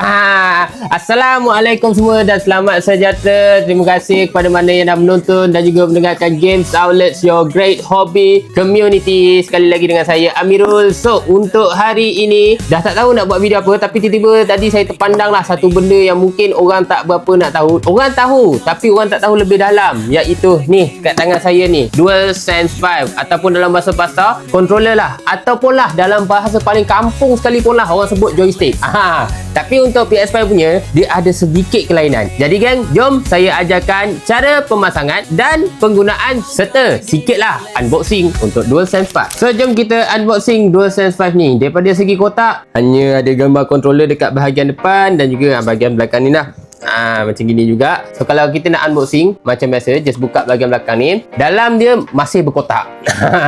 Ah, Assalamualaikum semua dan selamat sejahtera. Terima kasih kepada mana yang dah menonton dan juga mendengarkan Games Outlets Your Great Hobby Community. Sekali lagi dengan saya Amirul. So, untuk hari ini dah tak tahu nak buat video apa tapi tiba-tiba tadi saya terpandang lah satu benda yang mungkin orang tak berapa nak tahu. Orang tahu tapi orang tak tahu lebih dalam iaitu ni kat tangan saya ni DualSense 5 ataupun dalam bahasa pasar controller lah ataupun lah dalam bahasa paling kampung sekali pun lah orang sebut joystick. Aha. Tapi untuk PS5 punya dia ada sedikit kelainan. Jadi geng, jom saya ajarkan cara pemasangan dan penggunaan serta sikitlah unboxing untuk DualSense 5. So jom kita unboxing DualSense 5 ni. Daripada segi kotak, hanya ada gambar controller dekat bahagian depan dan juga bahagian belakang ni lah. Ah macam gini juga. So kalau kita nak unboxing macam biasa just buka bahagian belakang ni. Dalam dia masih berkotak.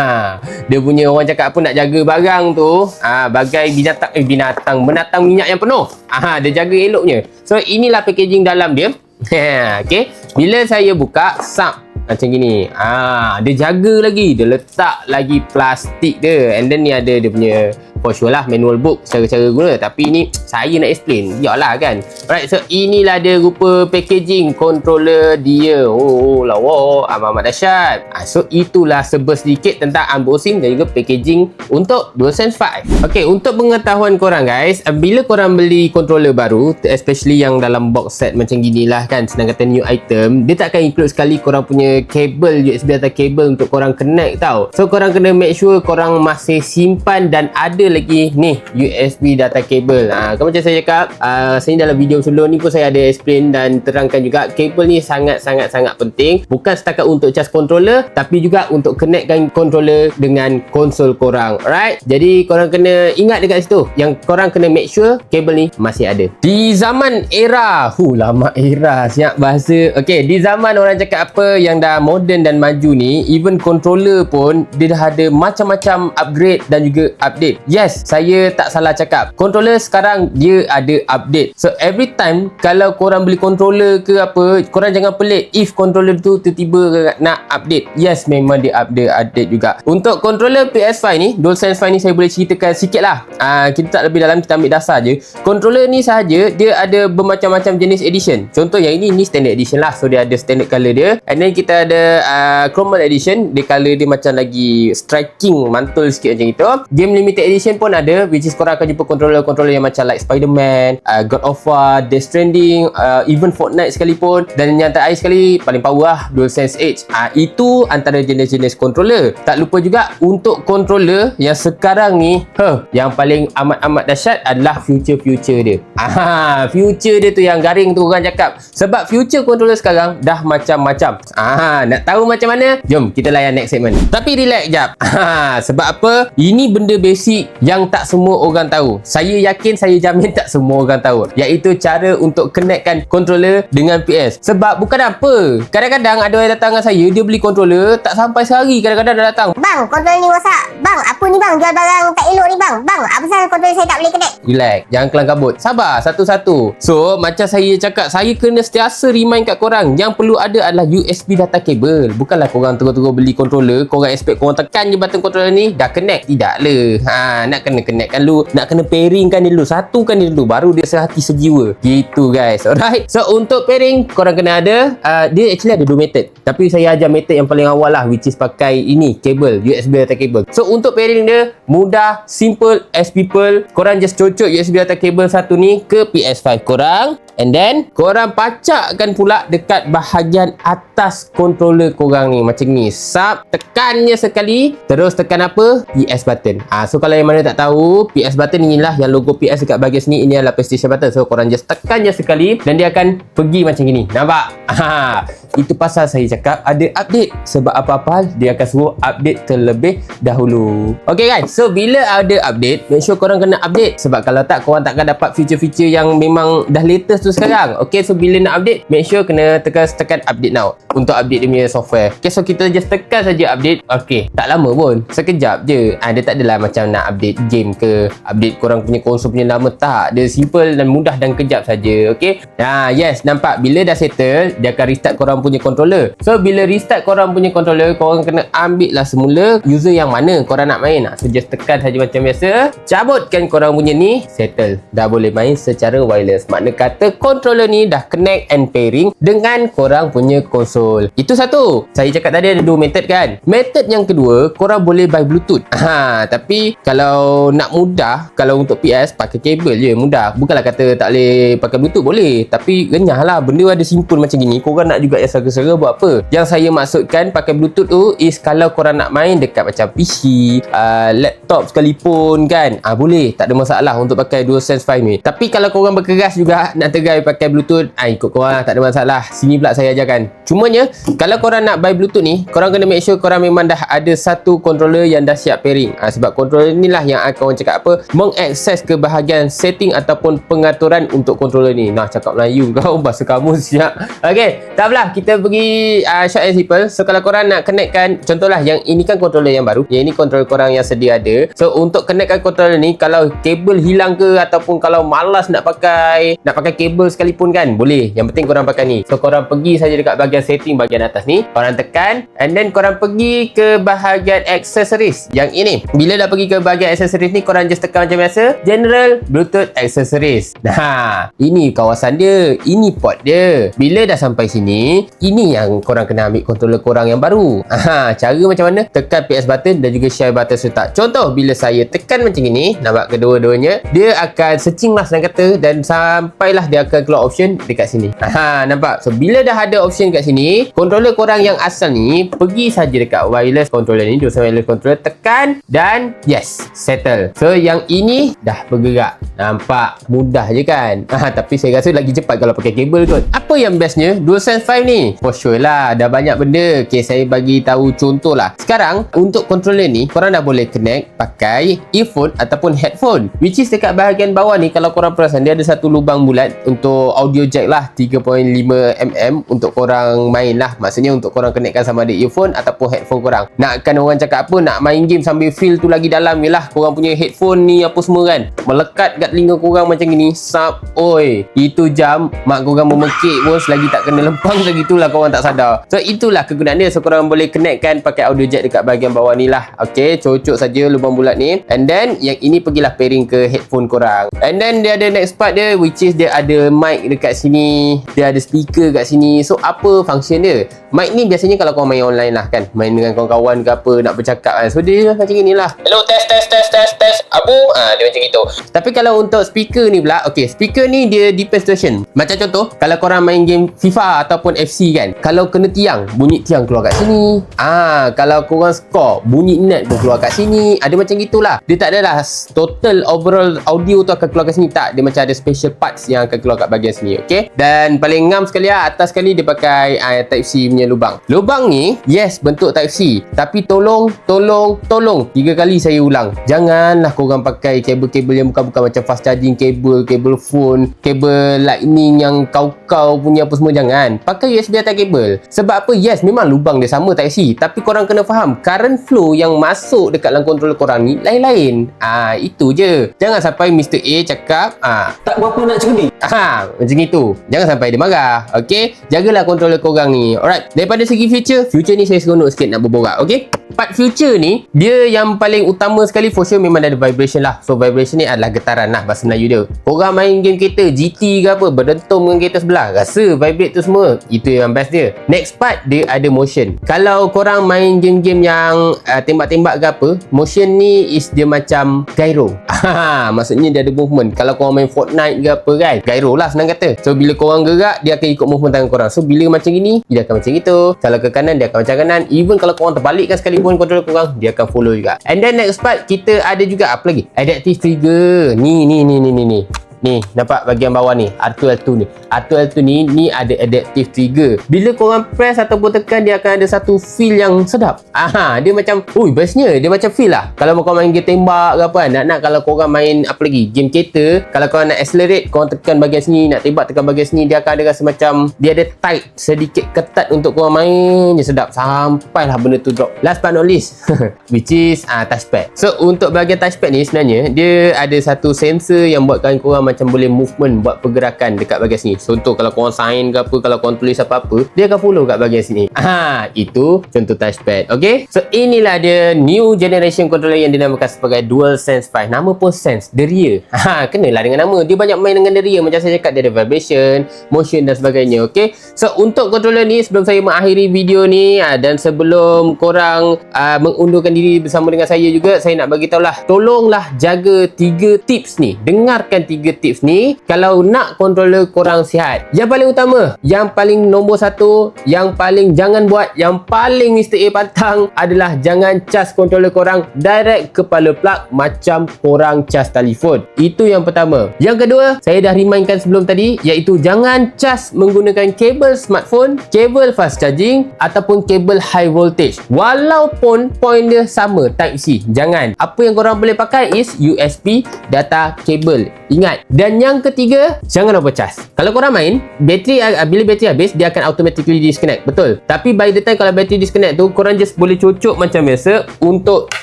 dia punya orang cakap apa nak jaga barang tu ah bagai binatang eh binatang binatang minyak yang penuh. Ah dia jaga eloknya. So inilah packaging dalam dia. okay. Bila saya buka sap macam gini. Ah dia jaga lagi. Dia letak lagi plastik dia. And then ni ada dia punya for sure lah manual book cara-cara guna. Tapi ni saya nak explain. Biarlah kan? Alright so inilah dia rupa packaging controller dia. Oh, oh lawa. Amat-amat dahsyat ah, so itulah sebab sedikit tentang unboxing dan juga packaging untuk DualSense 5 ok untuk pengetahuan korang guys bila korang beli controller baru especially yang dalam box set macam gini lah kan senang kata new item dia tak akan include sekali korang punya kabel USB atau kabel untuk korang connect tau. So korang kena make sure korang masih simpan dan ada lagi ni USB data cable. Ha, kan macam saya cakap, uh, saya dalam video sebelum ni pun saya ada explain dan terangkan juga kabel ni sangat-sangat sangat penting. Bukan setakat untuk charge controller tapi juga untuk connectkan controller dengan konsol korang. Alright? Jadi korang kena ingat dekat situ yang korang kena make sure kabel ni masih ada. Di zaman era, hu lama era siap bahasa. Okay, di zaman orang cakap apa yang dah moden dan maju ni, even controller pun dia dah ada macam-macam upgrade dan juga update. Yes, yes saya tak salah cakap. Controller sekarang dia ada update. So every time kalau korang beli controller ke apa korang jangan pelik if controller tu tiba-tiba nak update. Yes memang dia update update juga. Untuk controller PS5 ni DualSense 5 ni saya boleh ceritakan sikit lah uh, kita tak lebih dalam kita ambil dasar je. Controller ni sahaja dia ada bermacam-macam jenis edition. Contoh yang ini ni standard edition lah. So dia ada standard color dia. And then kita ada uh, chromal edition. Dia color dia macam lagi striking mantul sikit macam itu game limited edition edition pun ada which is korang akan jumpa controller-controller yang macam like Spider-Man, uh, God of War, Death Stranding, uh, even Fortnite sekalipun dan yang terakhir sekali paling power lah DualSense Edge. Uh, itu antara jenis-jenis controller. Tak lupa juga untuk controller yang sekarang ni huh, yang paling amat-amat dahsyat adalah future-future dia. Ah, future dia tu yang garing tu orang cakap. Sebab future controller sekarang dah macam-macam. Ah, nak tahu macam mana? Jom kita layan next segment. Tapi relax jap. Ah, sebab apa? Ini benda basic yang tak semua orang tahu. Saya yakin saya jamin tak semua orang tahu. Iaitu cara untuk connectkan controller dengan PS. Sebab bukan apa. Kadang-kadang ada orang datang dengan saya, dia beli controller, tak sampai sehari kadang-kadang dah datang. Bang, controller ni rosak. Bang, apa ni bang? Jual barang tak elok ni bang. Bang, apa pasal controller saya tak boleh connect? Relax, jangan kelang kabut. Sabar, satu-satu. So, macam saya cakap, saya kena setiasa remind kat korang. Yang perlu ada adalah USB data cable. Bukanlah korang terus-terus beli controller, korang expect korang tekan je button controller ni, dah connect. Tidak lah. Ha, nak kena connectkan dulu nak kena pairingkan dia dulu satukan dia dulu baru dia sehati sejiwa gitu guys alright so untuk pairing korang kena ada uh, dia actually ada dua method tapi saya ajar method yang paling awal lah which is pakai ini kabel USB data cable so untuk pairing dia mudah simple as people korang just cocok USB data cable satu ni ke PS5 korang And then korang pacakkan pula dekat bahagian atas controller korang ni macam ni. Sub tekannya sekali terus tekan apa? PS button. Ah so kalau yang mana tak tahu, PS button inilah yang logo PS dekat bahagian sini ini adalah PlayStation button. So korang just tekan je sekali dan dia akan pergi macam gini. Nampak? Ha, itu pasal saya cakap ada update sebab apa-apa dia akan suruh update terlebih dahulu. Okay guys, so bila ada update, make sure korang kena update sebab kalau tak korang takkan dapat feature-feature yang memang dah latest tu sekarang. Okay, so bila nak update, make sure kena tekan tekan update now untuk update dia punya software. Okay, so kita just tekan saja update. Okay, tak lama pun. Sekejap je. Ah, dia tak adalah macam nak update game ke, update korang punya konsol punya nama tak. Dia simple dan mudah dan kejap saja. Okay. Nah, yes, nampak bila dah settle, dia akan restart korang punya controller. So, bila restart korang punya controller, korang kena ambil lah semula user yang mana korang nak main. So, just tekan saja macam biasa. Cabutkan korang punya ni, settle. Dah boleh main secara wireless. Makna kata controller ni dah connect and pairing dengan korang punya konsol. Itu satu. Saya cakap tadi ada dua method kan. Method yang kedua, korang boleh by bluetooth. Ha, tapi kalau nak mudah, kalau untuk PS pakai kabel je mudah. Bukanlah kata tak boleh pakai bluetooth boleh. Tapi renyah lah benda ada simple macam gini. Korang nak juga yang sera-sera buat apa? Yang saya maksudkan pakai bluetooth tu is kalau korang nak main dekat macam PC, uh, laptop sekalipun kan. Ah boleh, tak ada masalah untuk pakai DualSense 5 ni. Tapi kalau korang berkeras juga nak tegai pakai bluetooth, ah ikut korang lah, tak ada masalah. Sini pula saya ajarkan. Cumanya kalau korang nak buy bluetooth ni, korang kena make sure korang memang dah ada satu controller yang dah siap pairing. Ah sebab controller inilah yang akan orang cakap apa, mengakses ke bahagian setting ataupun pengaturan untuk controller ni. Nah, cakap Melayu kau bahasa kamu siap. Okey, tak apalah kita pergi uh, short and simple. So kalau korang nak connectkan contohlah yang ini kan controller yang baru. Yang ini controller korang yang sedia ada. So untuk connectkan controller ni kalau kabel hilang ke ataupun kalau malas nak pakai nak pakai kabel sekalipun kan boleh. Yang penting korang pakai ni. So korang pergi saja dekat bahagian setting bahagian atas ni. Korang tekan and then korang pergi ke bahagian accessories yang ini. Bila dah pergi ke bahagian accessories ni korang just tekan macam biasa general bluetooth accessories. Nah, ini kawasan dia. Ini port dia. Bila dah sampai sini, ini yang korang kena ambil controller korang yang baru. Aha, cara macam mana? Tekan PS button dan juga share button serta. Contoh bila saya tekan macam ini, nampak kedua-duanya, dia akan searching lah senang kata dan sampailah dia akan keluar option dekat sini. Aha, nampak? So bila dah ada option kat sini, controller korang yang asal ni pergi saja dekat wireless controller ni, dosa wireless controller tekan dan yes, settle. So yang ini dah bergerak. Nampak mudah je kan? Ah, tapi saya rasa lagi cepat kalau pakai kabel kot. Apa yang bestnya DualSense 5 ni? For sure lah, dah banyak benda. Okay, saya bagi tahu contoh lah. Sekarang untuk controller ni, korang dah boleh connect pakai earphone ataupun headphone. Which is dekat bahagian bawah ni, kalau korang perasan dia ada satu lubang bulat untuk audio jack lah 3.5mm untuk korang main lah. Maksudnya untuk korang connectkan sama ada earphone ataupun headphone korang. Nakkan orang cakap apa, nak main game sambil feel tu lagi dalam Yelah, korang punya headphone ni apa semua kan. Melekat kat telinga korang macam gini. Sap, oi. Itu jam, mak korang memekik pun selagi tak kena lempang lagi tu lah korang tak sadar. So, itulah kegunaan dia. So, korang boleh connectkan pakai audio jack dekat bahagian bawah ni lah. Okay, cocok saja lubang bulat ni. And then, yang ini pergilah pairing ke headphone korang. And then, dia ada next part dia, which is dia ada mic dekat sini. Dia ada speaker kat sini. So, apa function dia? Mic ni biasanya kalau korang main online lah kan. Main dengan kawan-kawan ke apa, nak bercakap kan. So, dia macam ni lah. Hello, test, test, test, test, test. Abu, ah dia macam gitu. Tapi kalau untuk speaker ni pula, okay, speaker ni dia depend situation. Macam contoh, kalau korang main game FIFA ataupun FC kan, kalau kena tiang, bunyi tiang keluar kat sini. Ah, kalau korang score, bunyi net pun keluar kat sini. Ada macam gitulah. Dia tak adalah total overall audio tu akan keluar kat sini tak. Dia macam ada special parts yang akan keluar kat bahagian sini, okay? Dan paling ngam sekali lah, atas sekali dia pakai uh, type C punya lubang. Lubang ni, yes, bentuk type C. Tapi tolong, tolong, tolong. Tiga kali saya ulang. Janganlah korang pakai kabel-kabel yang bukan-bukan macam fast charging kabel, kabel phone, kabel lightning yang kau-kau punya apa semua jangan. Pakai USB atas kabel. Sebab apa? Yes, memang lubang dia sama type C. Tapi korang kena faham, current flow yang masuk dekat dalam controller korang ni lain-lain. Ah, itu je. Jangan sampai Mr. A cakap, ah, Tak berapa nak cerdik. Ha, macam itu. Jangan sampai dia marah. Okey? Jagalah controller korang ni. Alright. Daripada segi future, future ni saya seronok sikit nak berborak. Okey? Part future ni, dia yang paling utama sekali for sure memang ada vibration lah. So vibration ni adalah getaran lah bahasa Melayu dia. Korang main game kereta, GT ke apa, berdentum dengan kereta sebelah. Rasa vibrate tu semua. Itu yang best dia. Next part, dia ada motion. Kalau korang main game-game yang uh, tembak-tembak ke apa, motion ni is dia macam gyro. Maksudnya dia ada movement. Kalau korang main Fortnite ke apa kan, gyro lah senang kata. So bila korang gerak, dia akan ikut movement tangan korang. So bila macam gini, dia akan macam gitu. Kalau ke kanan, dia akan macam kanan. Even kalau korang terbalikkan sekalipun controller korang, dia akan follow juga. And then next part, kita ada juga apa lagi? Adaptive trigger. Ni, ni, ni, ni, ni, ni. Ni, nampak bahagian bawah ni, R2 L2 ni. R2 L2 ni ni ada adaptive trigger. Bila korang press ataupun tekan dia akan ada satu feel yang sedap. Aha, dia macam, ui bestnya, dia macam feel lah. Kalau kau main game tembak ke apa, nak-nak kalau korang main apa lagi, game kereta, kalau korang nak accelerate, korang tekan bahagian sini, nak tembak tekan bahagian sini, dia akan ada rasa macam dia ada tight, sedikit ketat untuk korang main je sedap sampailah benda tu drop. Last but not least, which is ah touchpad. So untuk bahagian touchpad ni sebenarnya dia ada satu sensor yang buatkan korang macam boleh movement buat pergerakan dekat bahagian sini. Contoh kalau korang sign ke apa, kalau korang tulis apa-apa, dia akan follow kat bahagian sini. Ah, itu contoh touchpad. Okay? So inilah dia new generation controller yang dinamakan sebagai DualSense 5. Nama pun sense, deria. Ha, kenalah dengan nama. Dia banyak main dengan deria. Macam saya cakap, dia ada vibration, motion dan sebagainya. Okay? So untuk controller ni, sebelum saya mengakhiri video ni ah, dan sebelum korang ah, mengundurkan diri bersama dengan saya juga, saya nak bagi tahulah, tolonglah jaga tiga tips ni. Dengarkan tiga tips ni kalau nak controller korang sihat. Yang paling utama, yang paling nombor satu, yang paling jangan buat, yang paling Mr. A pantang adalah jangan cas controller korang direct kepala plug macam korang cas telefon. Itu yang pertama. Yang kedua, saya dah remindkan sebelum tadi iaitu jangan cas menggunakan kabel smartphone, kabel fast charging ataupun kabel high voltage. Walaupun point dia sama type C. Jangan. Apa yang korang boleh pakai is USB data kabel. Ingat. Dan yang ketiga, jangan overcharge. Kalau korang main, bateri uh, bila bateri habis, dia akan automatically disconnect. Betul. Tapi by the time kalau bateri disconnect tu, korang just boleh cucuk macam biasa untuk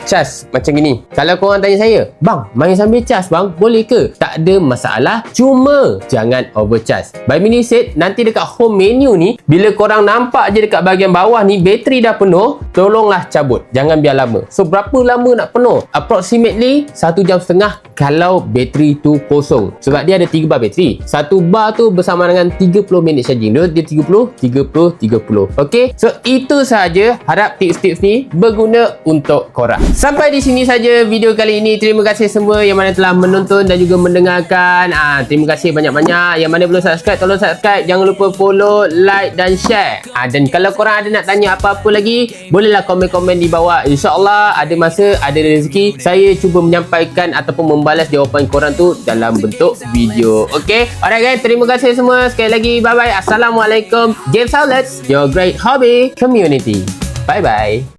charge macam gini. Kalau korang tanya saya, bang, main sambil charge bang, boleh ke? Tak ada masalah. Cuma jangan overcharge. By mini said, nanti dekat home menu ni, bila korang nampak je dekat bahagian bawah ni, bateri dah penuh, tolonglah cabut. Jangan biar lama. So, berapa lama nak penuh? Approximately, satu jam setengah kalau bateri tu kosong. Sebab dia ada 3 bar bateri. Satu bar tu bersama dengan 30 minit charging. Dia, dia 30, 30, 30. Okay? So, itu sahaja. Harap tips-tips ni berguna untuk korang. Sampai di sini saja video kali ini. Terima kasih semua yang mana telah menonton dan juga mendengarkan. Ah, terima kasih banyak-banyak. Yang mana belum subscribe, tolong subscribe. Jangan lupa follow, like dan share. Ah, dan kalau korang ada nak tanya apa-apa lagi, bolehlah komen-komen di bawah. InsyaAllah ada masa, ada rezeki. Saya cuba menyampaikan ataupun membalas jawapan korang tu dalam bentuk video. Okay? Alright guys, terima kasih semua. Sekali lagi, bye-bye. Assalamualaikum. Games Outlets, your great hobby community. Bye-bye.